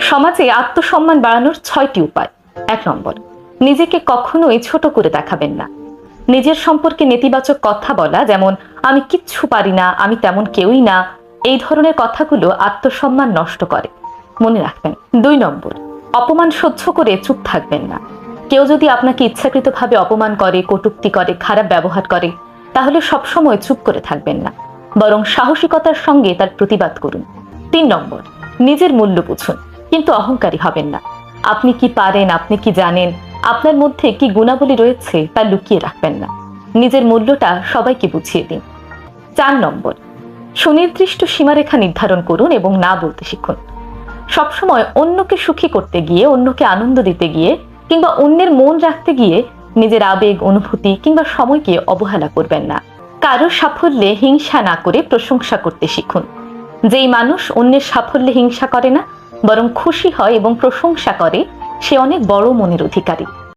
সমাজে আত্মসম্মান বাড়ানোর ছয়টি উপায়। এক নম্বর, নিজেকে কখনোই ছোট করে দেখাবেন না। নিজের সম্পর্কে নেতিবাচক কথা বলা, যেমন, আমি কিচ্ছু পারি না, আমি তেমন কেউই না এই ধরনের কথাগুলো আত্মসম্মান নষ্ট করে। মনে রাখবেন, দুই নম্বর, অপমান সহ্য করে চুপ থাকবেন না। কেউ যদি আপনাকে ইচ্ছাকৃতভাবে অপমান করে, কটূক্তি করে, খারাপ ব্যবহার করে, তাহলে সবসময় চুপ করে থাকবেন না। বরং সাহসিকতার সঙ্গে তার প্রতিবাদ করুন। তিন নম্বর, নিজের মূল্য বুঝুন। কিন্তু অহংকারী হবেন না। আপনি কি পারেন, আপনি কি জানেন, আপনার মধ্যে কি গুণাবলী রয়েছে তা লুকিয়ে রাখবেন না। নিজের মূল্যটা সবাইকে বুঝিয়ে দিন। চার নম্বর, সুনির্দিষ্ট সীমারেখা নির্ধারণ করুন এবং না বলতে শিখুন। সবসময় অন্যকে সুখী করতে গিয়ে, অন্যকে আনন্দ দিতে গিয়ে, কিংবা অন্যের মন রাখতে গিয়ে নিজের আবেগ, অনুভূতি কিংবা সময়কে অবহেলা করবেন না। কারও সাফল্যে হিংসা না করে প্রশংসা করতে শিখুন। যেই মানুষ অন্যের সাফল্যে হিংসা করে না বরং খুশি হয় এবং প্রশংসা করে সে অনেক বড় মনের অধিকারী।